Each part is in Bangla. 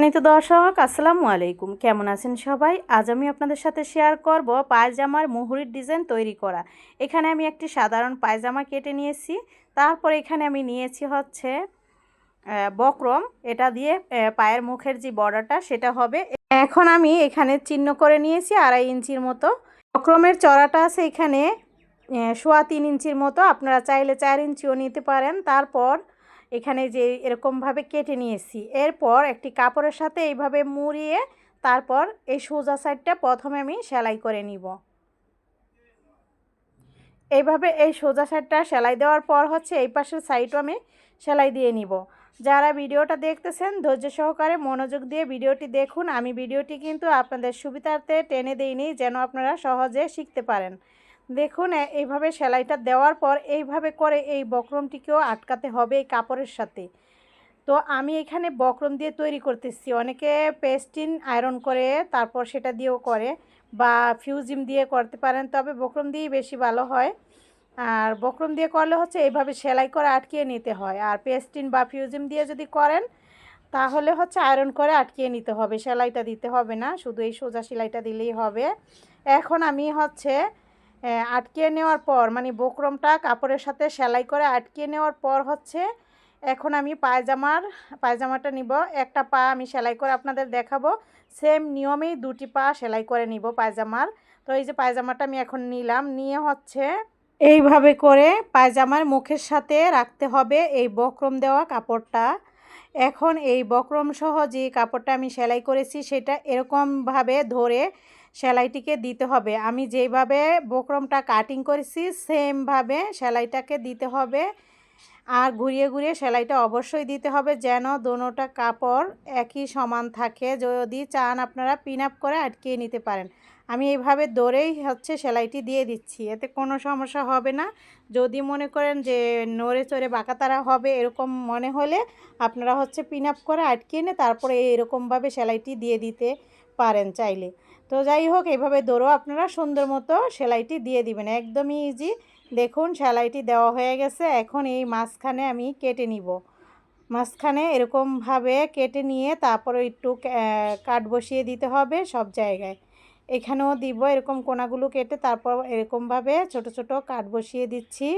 তো দর্শক, আসসালামু আলাইকুম। কেমন আছেন সবাই? আজ আমি আপনাদের সাথে শেয়ার করব পায়জামার মুহুরির ডিজাইন তৈরি করা। এখানে আমি একটি সাধারণ পায়জামা কেটে নিয়েছি। তারপর এখানে আমি নিয়েছি হচ্ছে বক্রম। এটা দিয়ে পায়ের মুখের যে বর্ডারটা সেটা হবে। এখন আমি এখানে চিহ্ন করে নিয়েছি আড়াই ইঞ্চির মতো। বক্রমের চড়াটা আছে এখানে সোয়া তিন ইঞ্চির মতো। আপনারা চাইলে চার ইঞ্চিও নিতে পারেন। তারপর এখানে যে এরকমভাবে কেটে নিয়েছি। এরপর একটি কাপড়ের সাথে এইভাবে মুড়িয়ে তারপর এই সোজা সাইডটা প্রথমে আমি সেলাই করে নিব। এইভাবে এই সোজা সাইডটা সেলাই দেওয়ার পর হচ্ছে এই পাশের সাইডও আমি সেলাই দিয়ে নিব। যারা ভিডিওটা দেখতেছেন, ধৈর্য সহকারে মনোযোগ দিয়ে ভিডিওটি দেখুন। আমি ভিডিওটি কিন্তু আপনাদের সুবিধার্থে টেনে দিইনি, যেন আপনারা সহজে শিখতে পারেন। দেখুন এইভাবে সেলাইটা দেওয়ার পর এইভাবে করে এই বক্রমটিকেও আটকাতে হবে এই কাপড়ের সাথে। তো আমি এখানে বক্রম দিয়ে তৈরি করতেছি। অনেকে পেস্টিন, আয়রন করে তারপর সেটা দিয়েও করে বা ফিউজিম দিয়ে করতে পারেন, তবে বক্রম দিয়েই বেশি ভালো হয়। আর বক্রম দিয়ে করলে হচ্ছে এইভাবে সেলাই করে আটকিয়ে নিতে হয়। আর পেস্টিন বা ফিউজিম দিয়ে যদি করেন, তাহলে হচ্ছে আয়রন করে আটকিয়ে নিতে হবে। সেলাইটা দিতে হবে না, শুধু এই সোজা সেলাইটা দিলেই হবে। এখন আমি হচ্ছে আহ, আটকিয়ে নেওয়ার পর মানে বকরমটা কাপড়ের সাথে সেলাই করে আটকিয়ে নেওয়ার পর হচ্ছে এখন আমি পায়জামার পায়জামাটা নিব। একটা পা আমি সেলাই করে আপনাদের দেখাবো। সেম নিয়মেই দুটি পা সেলাই করে নিব পায়জামার। তো এই যে পায়জামাটা আমি এখন নিলাম নিয়ে হচ্ছে এইভাবে করে পায়জামার মুখের সাথে রাখতে হবে এই বক্রম দেওয়া কাপড়টা। এখন এই বক্রম সহ যে কাপড়টা আমি সেলাই করেছি সেটা এরকমভাবে ধরে সেলাইটিকে দিতে হবে। আমি যেইভাবে বক্রমটা কাটিং করেছি, সেমভাবে সেলাইটাকে দিতে হবে। আর ঘুরিয়ে ঘুরিয়ে সেলাইটা অবশ্যই দিতে হবে যেন দোনোটা কাপড় একই সমান থাকে। যদি চান আপনারা পিন আপ করে আটকিয়ে নিতে পারেন। আমি এইভাবে দৌড়েই হচ্ছে সেলাইটি দিয়ে দিচ্ছি। এতে কোনো সমস্যা হবে না। যদি মনে করেন যে নড়ে চড়ে বাঁকাতারা হবে এরকম মনে হলে আপনারা হচ্ছে পিন আপ করে আটকিয়ে নিয়ে তারপরে এরকমভাবে সেলাইটি দিয়ে দিতে পারেন চাইলে। তো যাই হোক এইভাবে দৌড়ো আপনারা সুন্দর মতো সেলাইটি দিয়ে দিবেন। একদমই ইজি দেখুন, সেলাইটি দেওয়া হয়ে গেছে। এখন এই মাঝখানে আমি কেটে নিব। মাঝখানে এরকমভাবে কেটে নিয়ে তারপরে একটু কাট বসিয়ে দিতে হবে সব জায়গায়। এখানেও দিব এরকম কোনাগুলো কেটে, তারপর এরকমভাবে ছোট ছোট কাট বসিয়ে দিচ্ছি।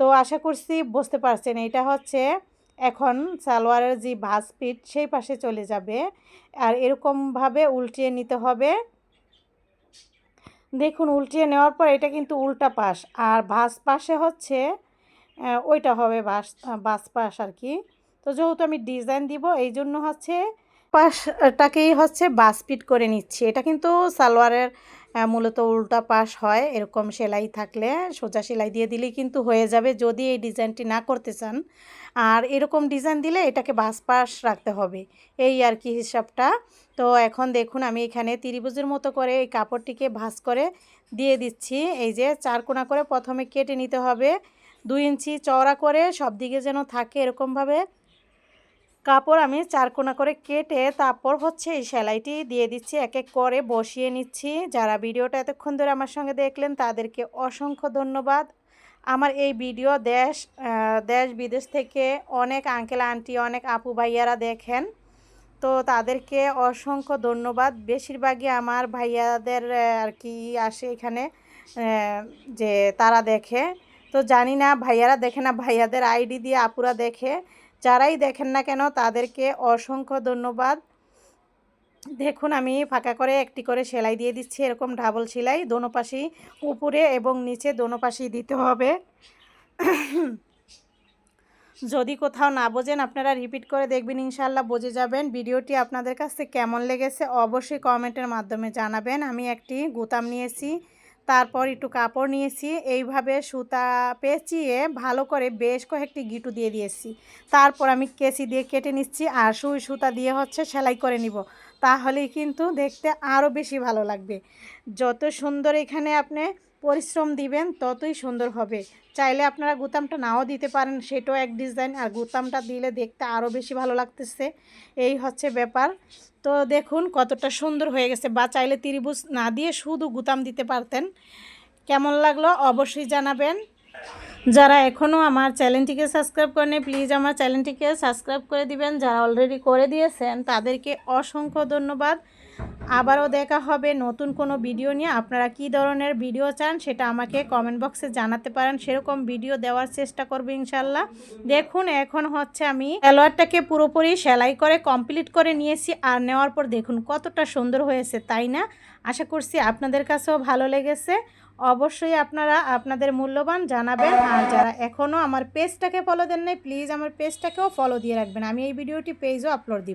তো আশা করছি বুঝতে পারছেন, এটা হচ্ছে এখন সালোয়ারের যে ভাস পিঠ, সেই পাশে চলে যাবে। আর এরকমভাবে উল্টিয়ে নিতে হবে। দেখুন, উল্টিয়ে নেওয়ার পর এটা কিন্তু উল্টা পাশ। আর ভাস পাশে হচ্ছে ওইটা হবে বাস বাস পাশ আর কি। তো যেহেতু আমি ডিজাইন দিব এই জন্য হচ্ছে পাশটাকেই হচ্ছে বাস পিট করে নিচ্ছি। এটা কিন্তু সালোয়ারের মূলত উল্টা পাশ হয়, এরকম সেলাই থাকলে, সোজা সেলাই দিয়ে দিলেই কিন্তু হয়ে যাবে যদি এই ডিজাইনটি না করতে চান। আর এরকম ডিজাইন দিলে এটাকে বাস পাশ রাখতে হবে, এই আর কি হিসাবটা। তো এখন দেখুন, আমি এখানে ত্রিভুজের মতো করে এই কাপড়টিকে ভাঁজ করে দিয়ে দিচ্ছি। এই যে চার কোনা করে প্রথমে কেটে নিতে হবে। দুই ইঞ্চি চওড়া করে সব দিকে যেন থাকে এরকমভাবে কাপড় আমি চার কোনা করে কেটে তারপর হচ্ছে এই সেলাইটি দিয়ে দিচ্ছি এক এক করে বসিয়ে নিচ্ছি। যারা ভিডিওটা এতক্ষণ ধরে আমার সঙ্গে দেখলেন তাদেরকে অসংখ্য ধন্যবাদ। আমার এই ভিডিও দেশ দেশ বিদেশ থেকে অনেক আঙ্কেল, আন্টি, অনেক আপু, ভাইয়ারা দেখেন। তো তাদেরকে অসংখ্য ধন্যবাদ। বেশিরভাগই আমার ভাইয়াদের আর কি আসে এখানে যে তারা দেখে। তো জানি না, ভাইয়ারা দেখে না, ভাইয়াদের আইডি দিয়ে আপুরা দেখে। যারাই দেখেন না কেন, তাদেরকে অসংখ্য ধন্যবাদ। দেখুন, আমি ফাঁকা করে একটি করে সেলাই দিয়ে দিচ্ছি, এরকম ডাবল সেলাই। দোনো পাশেই উপরে এবং নিচে দোনো পাশেই দিতে হবে। যদি কোথাও না বোঝেন, আপনারা রিপিট করে দেখবেন ইনশাল্লাহ বুঝে যাবেন। ভিডিওটি আপনাদের কাছে কেমন লেগেছে, অবশ্যই কমেন্টের মাধ্যমে জানাবেন। আমি একটি গুতাম নিয়েছি। তারপর একটু কাপড় নিয়েছি, এইভাবে সুতা পেঁচিয়ে ভালো করে বেশ কয়েকটি গিটু দিয়ে দিয়েছি। তারপর আমি কেসি দিয়ে কেটে নিচ্ছি আর সুই সুতা দিয়ে হচ্ছে সেলাই করে নিব। তাহলেই কিন্তু দেখতে আরও বেশি ভালো লাগবে। যত সুন্দর এখানে আপনি পরিশ্রম দিবেন, ততই সুন্দর হবে। চাইলে আপনারা গুতামটা নাও দিতে পারেন, সেটাও এক ডিজাইন আর গুতামটা দিলে দেখতে আরও বেশি ভালো লাগতেছে। এই হচ্ছে ব্যাপার। তো দেখুন কতটা সুন্দর হয়ে গেছে। বা চাইলে ত্রিভুজ না দিয়ে শুধু গুতাম দিতে পারতেন। কেমন লাগল অবশ্যই জানাবেন। যারা এখনও আমার চ্যানেলটিকে সাবস্ক্রাইব করেনি প্লিজ আমার চ্যানেলটিকে সাবস্ক্রাইব করে দিবেন। যারা অলরেডি করে দিয়েছেন, তাদেরকে অসংখ্য ধন্যবাদ। আবারও দেখা হবে নতুন কোনো ভিডিও নিয়ে। আপনারা কী ধরনের ভিডিও চান সেটা আমাকে কমেন্ট বক্সে জানাতে পারেন। সেরকম ভিডিও দেওয়ার চেষ্টা করব ইনশাল্লাহ। দেখুন, এখন হচ্ছে আমি সালোয়ারটাকে পুরোপুরি সেলাই করে কমপ্লিট করে নিয়েছি। আর নেওয়ার পর দেখুন কতটা সুন্দর হয়েছে, তাই না? আশা করছি আপনাদের কাছেও ভালো লেগেছে। অবশ্যই আপনারা আপনাদের মূল্যবান জানাবেন। আর যারা এখনও আমার পেজটাকে ফলো দেন নাই প্লিজ আমার পেজটাকেও ফলো দিয়ে রাখবেন। আমি এই ভিডিওটি পেজও আপলোড দিব।